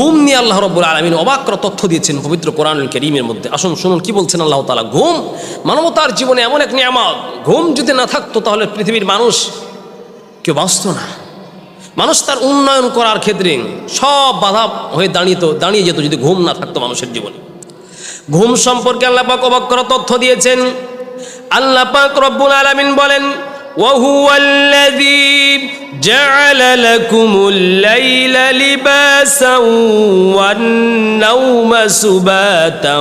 ঘুম নিয়ে আল্লাহ রব্বুল আলমিন অবাক্র তথ্য দিয়েছেন পবিত্র কোরআনুল করিমের মধ্যে। আসুন শুনুন কি বলছেন আল্লাহ তালা ঘুম মানবতার জীবনে এমন এক নিয়ামত, ঘুম যদি না থাকতো তাহলে পৃথিবীর মানুষ কেউ বাঁচত না। মানুষ তার উন্নয়ন করার ক্ষেত্রে সব বাধা হয়ে দাঁড়িয়ে দাঁড়িয়ে যেত যদি ঘুম না থাকতো মানুষের জীবনে। ঘুম সম্পর্কে আল্লাহ পাক অবাক করা তথ্য দিয়েছেন। আল্লাহ পাক রব্বুল আলামিন বলেন وهو الذي جعل لكم الليل لباسا والنوم سباتا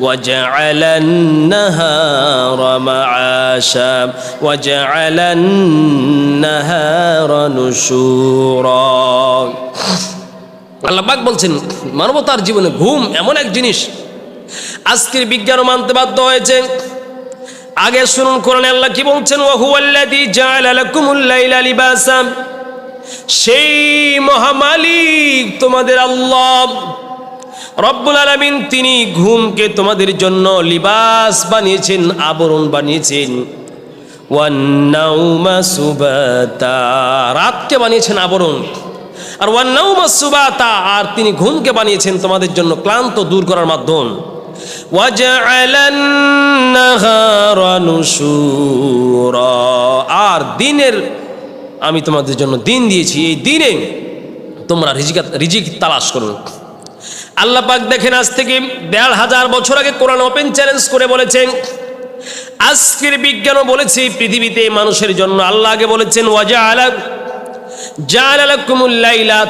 وجعل النهار معاشا وجعل النهار نشورا আল্লাহ পাক বলছেন মানবতার জীবনে ঘুম এমন এক জিনিস আজকের বিজ্ঞানও মানতে বাধ্য হয়েছে আগে শুনুন কোরআনে আল্লাহ কি বলছেন ওয়াহুয়াল্লাযী জাআলা লাকুমুল সেই মহামালিক তোমাদের আল্লাহ রব্বুল আলমিন, তিনি ঘুমকে তোমাদের জন্য লিবাস বানিয়েছেন, আবরণ বানিয়েছেন। রাতকে বানিয়েছেন আবরণ। আর ওয়ান্নাউমা সুবাতা, আর তিনি ঘুমকে বানিয়েছেন তোমাদের জন্য ক্লান্ত দূর করার মাধ্যম। আর দিনের আমি তোমাদের জন্য দিন দিয়েছি, এই দিনে তোমরা রিজিক রিজিক তালাশ করো। আল্লাহ পাক দেখেন আজ থেকে দেড় হাজার বছর আগে কোরআন ওপেন চ্যালেঞ্জ করে বলেছেন, আজকের বিজ্ঞানও বলেছে পৃথিবীতে মানুষের জন্য। আল্লাহ আগে বলেছেন ওয়াজা আলাক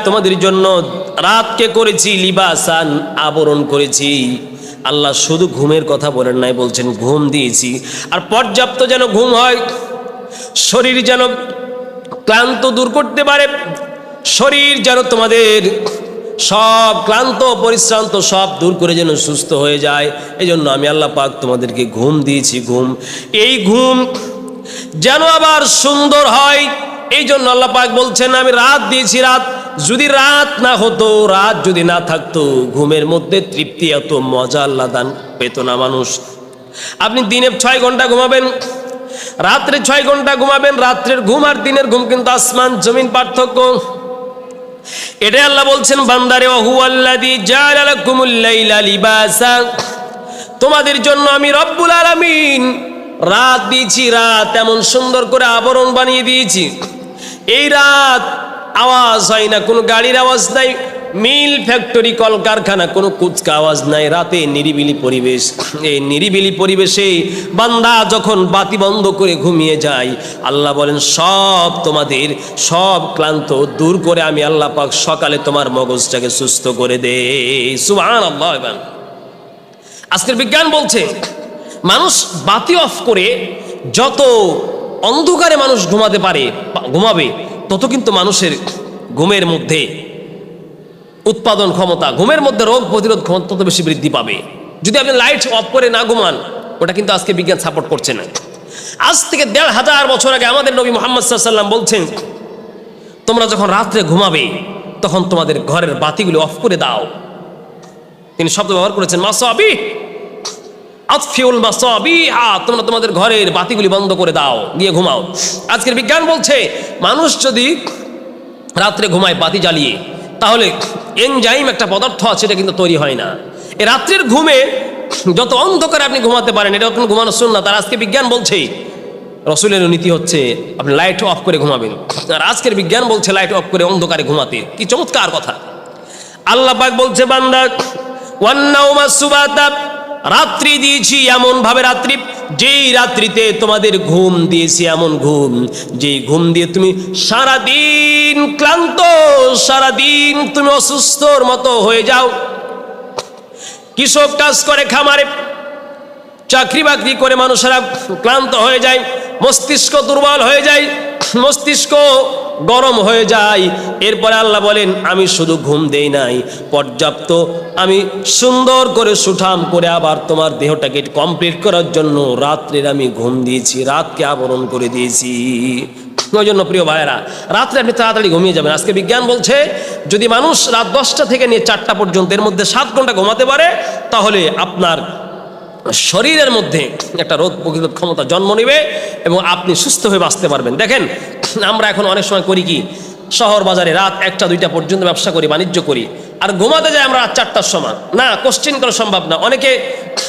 তোমাদের জন্য রাতকে করেছি, লিবাসান আবরণ করেছি। আল্লাহ শুধু ঘুমের কথা বলেন নাই, বলছেন, ঘুম দিয়েছি। আর পর্যাপ্ত যেন ঘুম হয়, শরীর যেন ক্লান্ত দূর করতে পারে, শরীর যেন তোমাদের সব ক্লান্ত, পরিশ্রান্ত সব দূর করে যেন সুস্থ হয়ে যায়। এই জন্য আমি আল্লাহ পাক তোমাদেরকে ঘুম দিয়েছি, ঘুম। এই ঘুম যেন আবার সুন্দর হয় এই জন্য আল্লাহ পাক বলছেন, আমি রাত দিয়েছি, রাত যদি রাত না হতো, রাত যদি না থাকতো, ঘুমের মধ্যে তৃপ্তি এত মজা আল্লাহ দান পেত না মানুষ। আপনি দিনে ছয় ঘণ্টা ঘুমাবেন, রাত্রে ছয় ঘণ্টা ঘুমাবেন, রাত্রের ঘুম আর দিনের ঘুম কিন্তু আসমান, জমিন পার্থক্য। এটাই আল্লাহ বলছেন, বান্দারে ওহু আল্লাদি তোমাদের জন্য আমি রব্বুল আলামিন রাত দিয়েছি, রাত এমন সুন্দর করে আবরণ বানিয়ে দিয়েছি। এই রাত আওয়াজ হয় না, কোনো গাড়ির আওয়াজ নাই, মিল ফ্যাক্টরি, কলকারখানা, কোনো কুচকা আওয়াজ নাই, রাতে নিরিবিলি পরিবেশ। এই নিরিবিলি পরিবেশে বান্দা যখন বাতি বন্ধ করে ঘুমিয়ে যায়, আল্লাহ বলেন, সব তোমাদের, সব ক্লান্ত দূর করে আমি আল্লাহ পাক সকালে তোমার মগজটাকে সুস্থ করে দে। সুবহান আল্লাহ আজকের বিজ্ঞান বলছে, মানুষ বাতি অফ করে যত অন্ধকারে মানুষ ঘুমাতে পারে ঘুমাবে তত কিন্তু মানুষের ঘুমের মধ্যে উৎপাদন ক্ষমতা, ঘুমের মধ্যে রোগ প্রতিরোধ ক্ষমতা তত বেশি বৃদ্ধি পাবে। যদি আপনি লাইট অফ করে না ঘুমান, ওটা কিন্তু আজকে বিজ্ঞান সাপোর্ট করছে না। আজ থেকে দেড় হাজার বছর আগে আমাদের নবী মোহাম্মদ সাল্লাম বলছেন, তোমরা যখন রাত্রে ঘুমাবে, তখন তোমাদের ঘরের বাতিগুলো অফ করে দাও। তিনি শব্দ ব্যবহার করেছেন মাসাবি আতফিউল মাসাবিহা, তোমরা তোমাদের ঘরের বাতিগুলি বন্ধ করে দাও, গিয়ে ঘুমাও। আজকের বিজ্ঞান বলছে, মানুষ যদি রাত্রে ঘুমায় বাতি জ্বালিয়ে, তাহলে এনজাইম একটা পদার্থ আছে, এটা কিন্তু তৈরি হয় না। এ রাত্রের ঘুমে যত অন্ধকারে আপনি ঘুমাতে পারেন, এটা কোনো ঘুমানো শুন না। তার আজকে বিজ্ঞান বলছে রসুলের নীতি হচ্ছে, আপনি লাইট অফ করে ঘুমাবেন। আর আজকের বিজ্ঞান বলছে, লাইট অফ করে অন্ধকারে ঘুমাতে। কি চমৎকার কথা। আল্লাহ পাক বলছে, বান্দা ওয়ান্নাউমা সুবাতা রাত্রি দিয়েছি এমন ভাবে রাত্রি, যেই রাত্রিতে তোমাদের ঘুম দিয়েছি এমন ঘুম, যেই ঘুম দিয়ে তুমি সারাদিন ক্লান্ত, সারাদিন তুমি অসুস্থর মতো হয়ে যাও। কৃষক কাজ করে খামারে, চাকরি বাকরি করে মানুষেরা ক্লান্ত হয়ে যায়, মস্তিষ্ক দুর্বল হয়ে যায়। মস্তিষ্ক গরম হয়ে যায়। এরপরে আল্লাহ বলেন, আমি শুধু ঘুম দেই নাই, পর্যাপ্ত। আমি সুন্দর করে সুঠাম করে আবার তোমার দেহটাকে কমপ্লিট করার জন্য রাত্রের আমি ঘুম দিয়েছি, রাতকে আবরণ করে দিয়েছি। ওই জন্য প্রিয় ভাইয়েরা, রাত্রে আপনি তাড়াতাড়ি ঘুমিয়ে যাবেন। আজকে বিজ্ঞান বলছে, যদি মানুষ রাত দশটা থেকে নিয়ে চারটা পর্যন্ত, এর মধ্যে সাত ঘণ্টা ঘুমাতে পারে, তাহলে আপনার শরীরের মধ্যে একটা রোগ প্রতিরোধ ক্ষমতা জন্ম নেবে এবং আপনি সুস্থ হয়ে বাঁচতে পারবেন। দেখেন, আমরা এখন অনেক সময় করি কি, শহর বাজারে রাত একটা, দুইটা পর্যন্ত ব্যবসা করি, বাণিজ্য করি, আর ঘুমাতে যাই আমরা রাত চারটার সময়। না কোশ্চিন করা সম্ভব না। অনেকে,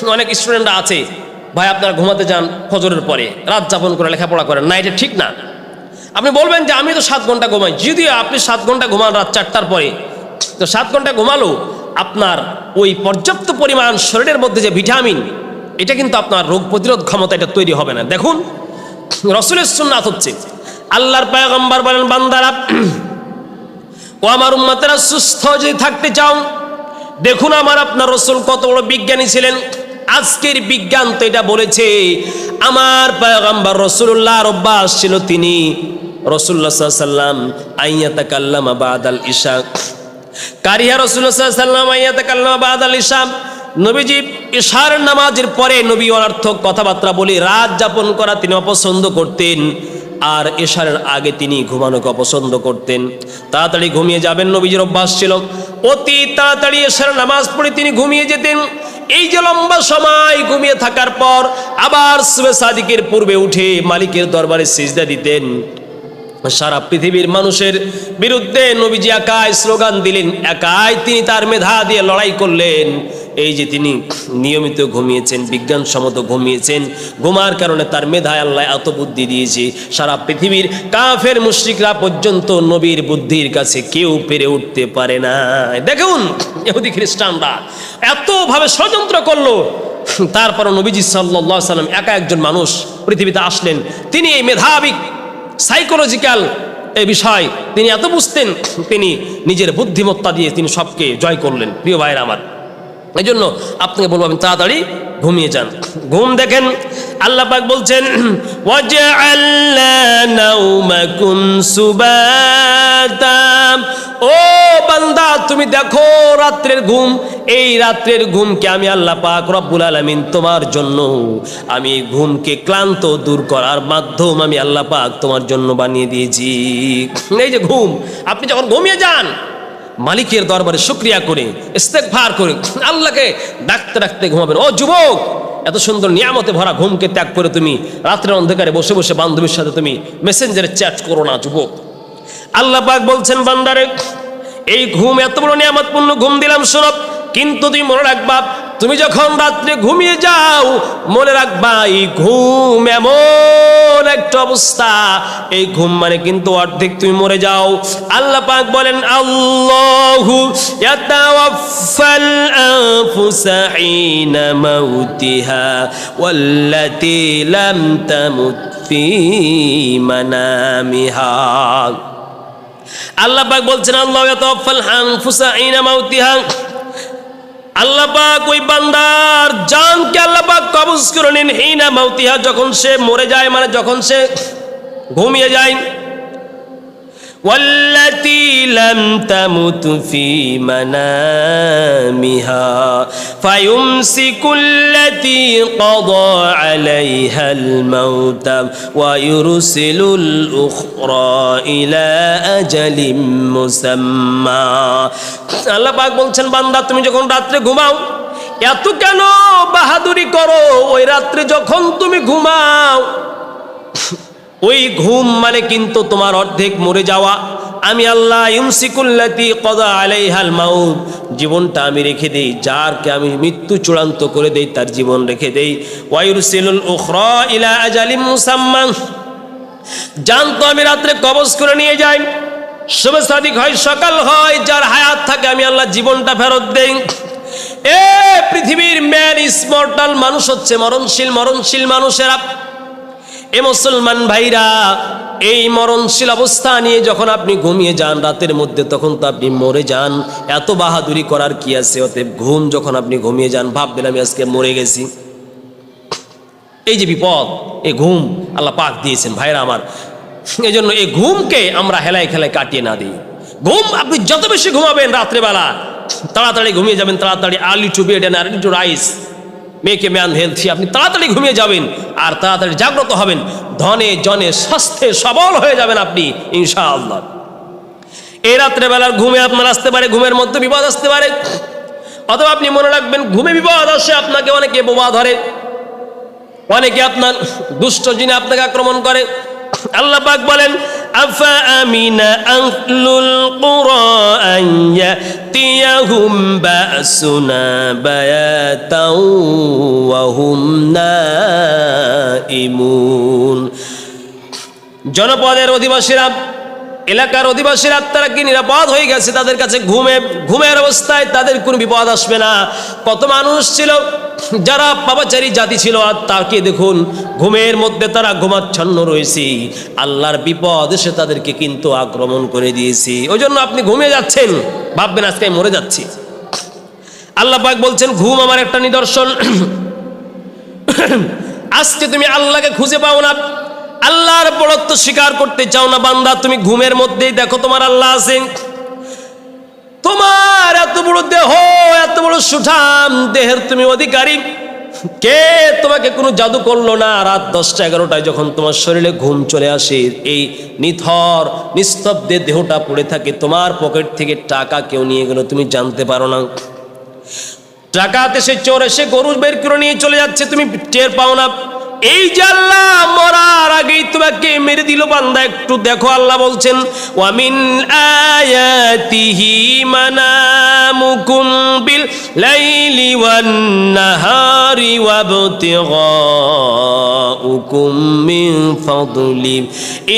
অনেক স্টুডেন্টরা আছে, ভাই, আপনারা ঘুমাতে যান ফজরের পরে, রাত যাপন করে লেখাপড়া করেন। না, এটা ঠিক না। আপনি বলবেন যে আমি তো সাত ঘণ্টা ঘুমাই। যদিও আপনি সাত ঘণ্টা ঘুমান রাত চারটার পরে, তো সাত ঘণ্টা ঘুমালো, আপনার ওই পর্যাপ্ত পরিমাণ শরীরের মধ্যে যে ভিটামিন এটা কিন্তু আপনার রোগ প্রতিরোধ ক্ষমতা এটা তৈরি হবে না। দেখুন, রসুলের সুন্নাত হচ্ছে, আল্লাহর পায়গম্বর বলেন, বান্দারা, ও আমার উম্মতেরা সুস্থ যদি থাকতে চাও, দেখুন আমার আপনার রসুল কত বড় বিজ্ঞানী ছিলেন। আজকের বিজ্ঞান তো এটা বলেছে, আমার পায়গাম্বার রসুল্লাহ অভ্যাস ছিল তিনি রসুল্লাহ সাল্লাম আইয়াতা কাল্লামা বাদ আল ইশা কারিয়া রসুল্লাহ সাল্লাম আইয়াতা কাল্লামা বাদ আল ইশা নবীজি ইশার নামাজের পরে নবী অনার্থক কথাবার্তা বলে রাত যাপন করা তিনি অপছন্দ করতেন, আর এশারের আগে তিনি ঘুমানোকে অপছন্দ করতেন। তাড়াতাড়ি ঘুমিয়ে যাবেন নবীজির অভ্যাস ছিল। অতি তাড়াতাড়ি এশার নামাজ পড়ে তিনি ঘুমিয়ে যেতেন। এই যে লম্বা সময় ঘুমিয়ে থাকার পর আবার সুবে সাদিকের পূর্বে উঠে মালিকের দরবারে সিজদা দিতেন। সারা পৃথিবীর মানুষের বিরুদ্ধে নবীজি একাই স্লোগান দিলেন, একাই তিনি তার মেধা দিয়ে লড়াই করলেন। এই যে তিনি নিয়মিত ঘুমিয়েছেন, বিজ্ঞানসম্মত ঘুমিয়েছেন, ঘুমার কারণে তার মেধায় আল্লাহ এত বুদ্ধি দিয়েছে। সারা পৃথিবীর কাফের মুশ্রিকরা পর্যন্ত নবীর বুদ্ধির কাছে কেউ পেরে উঠতে পারে না। দেখুন এহুদি খ্রিস্টানরা এতভাবে ষড়যন্ত্র করল। তারপর নবীজি সাল্লাহ সাল্লাম একা একজন মানুষ পৃথিবীতে আসলেন। তিনি এই মেধাবী সাইকোলজিক্যাল এই বিষয় তিনি এত বুঝতেন, তিনি নিজের বুদ্ধিমত্তা দিয়ে তিনি সবকে জয় করলেন, প্রিয় ভাইয়ের আমার। এই জন্য আপনাকে বলব আমি তাড়াতাড়ি ঘুমিয়ে যান। ঘুম দেখেন, আল্লাহ পাক বলছেন ওয়াজআলনা নাওমাকুম সুবাতা। ও বান্দা, তুমি দেখো রাত্রের ঘুম। এই রাত্রের ঘুমকে আমি আল্লাহ পাক রব্বুল আলামিন তোমার জন্য, আমি ঘুমকে ক্লান্ত দূর করার মাধ্যম আমি আল্লাহ পাক তোমার জন্য বানিয়ে দিয়েছি। এই যে ঘুম, আপনি যখন ঘুমিয়ে যান, মালিকের দরবারে শুক্রিয়া করে ইস্তেকভার করে, আল্লাহকে ডাকতে ডাকতে ঘুমাবেন। ও যুবক এত সুন্দর নিয়ামতে ভরা ঘুমকে ত্যাগ করে তুমি রাত্রের অন্ধকারে বসে বসে বান্ধবীর সাথে তুমি মেসেঞ্জারে চ্যাট করো না, যুবক। আল্লাহ পাক বলছেন, বান্দারে, এই ঘুম এত বড় নিয়ামতপূর্ণ ঘুম দিলাম সৌরভ কিন্তু তুমি মনে রাখবা তুমি যখন রাত্রে ঘুমিয়ে যাও, মনে রাখবা, এই ঘুম এমন একটা অবস্থা। এই ঘুম মানে কিন্তু অর্ধেক তুমি মরে যাও। আল্লাহ পাক বলেন, আল্লাহু ইয়াতাওয়াফাল আনফুসা হিনা মাউতিহা ওয়াল্লাতী লাম তামুত ফি মানামিহা। আল্লাহ পাক বলছেন, আল্লাহ ইয়াতাওয়াফাল আনফুসা হিনা মাউতিহা। আল্লাহ পাক ওই বান্দার জানকে আল্লাহ পাক কবজ করে নিন। হিনা মাউতিহা যখন সে মরে যায় মানে যখন সে ঘুমিয়ে যায় والتي لم تمت في منامها فيمسك التي قضى عليها الموت ويرسل الأخرى إلى أجل مسمى আল্লাহ পাক বলছেন বান্দা তুমি যখন রাত্রে ঘুমাও এত কেন বাহাদুরি করো ওই রাত্রে যখন তুমি ঘুমাও ওই ঘুম মানে কিন্তু তোমার অর্ধেক মরে যাওয়া। আমি আল্লাহ ইমসিকুল্লাতি কদা আলাইহাল মাউত। জীবনটা আমি রেখে দেই, যারকে আমি মৃত্যু চূড়ান্ত করে দেই, তার জীবন রেখে দেই। ওয়াইরুসিলুল উখরা ইলা আজালিম মুসাম্মান। জানতো আমি রাত্রে কবজ করে নিয়ে যাই। শুভে সাদিক হয়, সকাল হয়, যার হায়াত থাকে আমি আল্লাহ জীবনটা ফেরত দেই। এ পৃথিবীর ম্যান ইসমর্টাল মানুষ হচ্ছে মরণশীল মরণশীল মানুষেরা। এ মুসলমান ভাইরা, এই মরণশীল অবস্থা নিয়ে যখন আপনি ঘুমিয়ে যান রাতের মধ্যে, তখন তো আপনি মরে যান। এত বাহাদুরি করার কি আছে? অতএব ঘুম যখন আপনি ঘুমিয়ে যান, ভাববেন আমি আজকে মরে গেছি। এই যে বিপদ, এই ঘুম আল্লাহ পাক দিয়েছেন ভাইরা আমার। এই জন্য এই ঘুমকে আমরা হেলায় খেলায় কাটিয়ে না দিই। ঘুম, আপনি যত বেশি ঘুমাবেন রাত্রেবেলা, তাড়াতাড়ি ঘুমিয়ে যাবেন, তাড়াতাড়ি early to bed and early to rise মেয়েকে ম্যান হেলথি আপনি তাড়াতাড়ি ঘুমিয়ে যাবেন, আর তাড়াতাড়ি জাগ্রত হবেন, ধনে জনে স্বাস্থ্যে সবল হয়ে যাবেন আপনি, ইনশাআল্লাহ। এই রাত্রেবেলার ঘুমে আপনার আসতে পারে, ঘুমের মধ্যে বিপদ আসতে পারে। অথবা আপনি মনে রাখবেন, ঘুমে বিপদ আসে, আপনাকে অনেকে বোমা ধরে, অনেকে আপনার দুষ্ট জিনে আপনাকে আক্রমণ করে। আল্লাহ পাক বলেন, আফা আমিনা আহলুল কুরা আন ইয়াতিয়াহুম বাসুনা বায়াতাও ওয়া হুম জনপদের অধিবাসীরা, এলাকার অধিবাসীরা তারা কি নিরাপদ হয়ে গেছে তাদের কাছে ঘুমে, ঘুমের অবস্থায় তাদের কোনো বিপদ আসবে না। কত মানুষ ছিল যারা পাপাচারী জাতি ছিল, আর তাকে দেখুন, ঘুমের মধ্যে তারা ঘুমাচ্ছন্ন রয়েছে। আল্লাহর বিপদ সে তাদেরকে কিন্তু আক্রমণ করে দিয়েছে। ওই জন্য আপনি ঘুমিয়ে যাচ্ছেন, ভাববেন আজকে আমি মরে যাচ্ছি। আল্লাহ পাক বলছেন, ঘুম আমার একটা নিদর্শন। আজকে তুমি আল্লাহকে খুঁজে পাও না। আল্লাহর বড়ত্ব স্বীকার করতে চাও না, বান্দা। তুমি ঘুমের মধ্যেই দেখো, তোমার আল্লাহ আছে। তোমার এত বড় দেহ, এত বড় সুঠাম দেহের তুমি অধিকারী। কে তোমাকে কোনো জাদু করল না? রাত দশটা এগারোটায় যখন তোমার শরীরে ঘুম চলে আসে, এই নিথর, নিস্তব্ধে দেহটা পড়ে থাকে, তোমার পকেট থেকে টাকা কেউ নিয়ে গেল, তুমি জানতে পারো না। টাকাতে সে চোর এসে গরু বের করে নিয়ে চলে যাচ্ছে, তুমি টের পাও না। এই যে আল্লাহ মরার আগেই তোমাকে মেরে দিল বান্দা, একটু দেখো আল্লাহ বলছেন, ওয়ামিন আয়াতিহি মানামুকুম বিল লাইলি ওয়ান নাহারি ওয়াবতিগাউকুম মিন ফাদলি,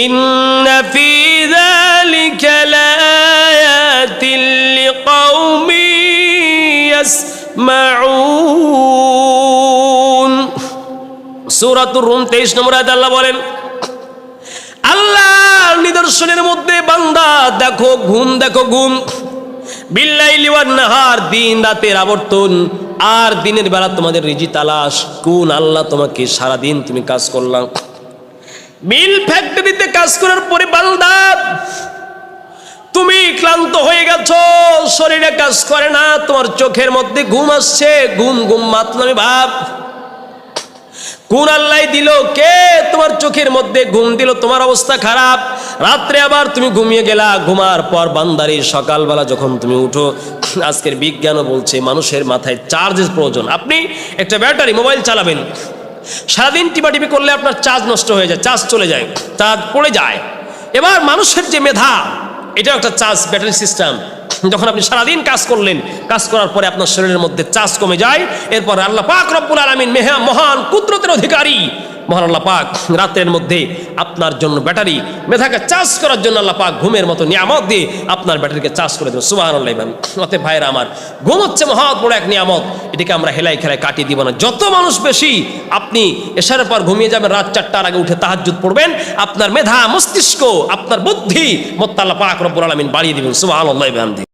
ইন্না ফি যালিকা লায়াতিন লিকাউমিন ইয়াসমাউন। সূরাতুর রুম 23 নম্বর আয়াতে আল্লাহ বলেন আল্লাহ নিদর্শনের মধ্যে বান্দা দেখো, ঘুম দেখো, ঘুম। বিল্লাইলি ওয়ান নাহার, দিন রাতের আবর্তন। আর দিনের বেলা তোমাদের রিজি তালাশ। কোন আল্লাহ তোমাকে সারা দিন তুমি কাজ করলাম। মিল ফ্যাক্টরিতে কাজ করার পরে বান্দা, তুমি ক্লান্ত হয়ে গেছো, শরীরে কাজ করে না, তোমার চোখের মধ্যে ঘুম আসছে। ঘুম ঘুম মাতলামি ভাব কোন আল্লাহ দিল? কে তোমার চোখের মধ্যে ঘুম দিল? তোমার অবস্থা খারাপ। রাত্রে আবার তুমি ঘুমিয়ে গেলা। ঘুমার পর বান্দারি সকালবেলা যখন তুমি উঠো, আজকের বিজ্ঞানও বলছে মানুষের মাথায় চার্জের প্রয়োজন। আপনি একটা ব্যাটারি, মোবাইল চালাবেন। সারাদিন টিপাটিপি করলে আপনার চার্জ নষ্ট হয়ে যায় চার্জ চলে যায় চার্জ পড়ে যায়। এবার মানুষের যে মেধা, এটাও একটা চার্জ ব্যাটারি সিস্টেম যখন আপনি সারাদিন কাজ করলেন, কাজ করার পরে আপনার শরীরের মধ্যে চাষ কমে যায়, এরপর আল্লাহ পাক রব্বুল আলমিন মেহা মহান কুদরতের অধিকারী মহান আল্লাহ পাক, রাতের মধ্যে আপনার জন্য ব্যাটারি, মেধাকে চার্জ করার জন্য আল্লাহ পাক ঘুমের মতো নিয়ামত দিয়ে আপনার ব্যাটারিকে চার্জ করে দেবেন সুবাহ আল্লাহ অতএব ভাইরা আমার, ঘুম হচ্ছে মহৎ বড় এক নিয়ামত। এটাকে আমরা হেলাই খেলায় কাটিয়ে দিব না। যত মানুষ বেশি আপনি এসার পর ঘুমিয়ে যাবেন, রাত চারটার আগে উঠে তাহাজুদ পড়বেন, আপনার মেধা, মস্তিষ্ক, আপনার বুদ্ধি, মোত্তাল্লাহ পাক রব্বুল আলমিন বাড়িয়ে দিবেন। সুবাহ আল্লাহ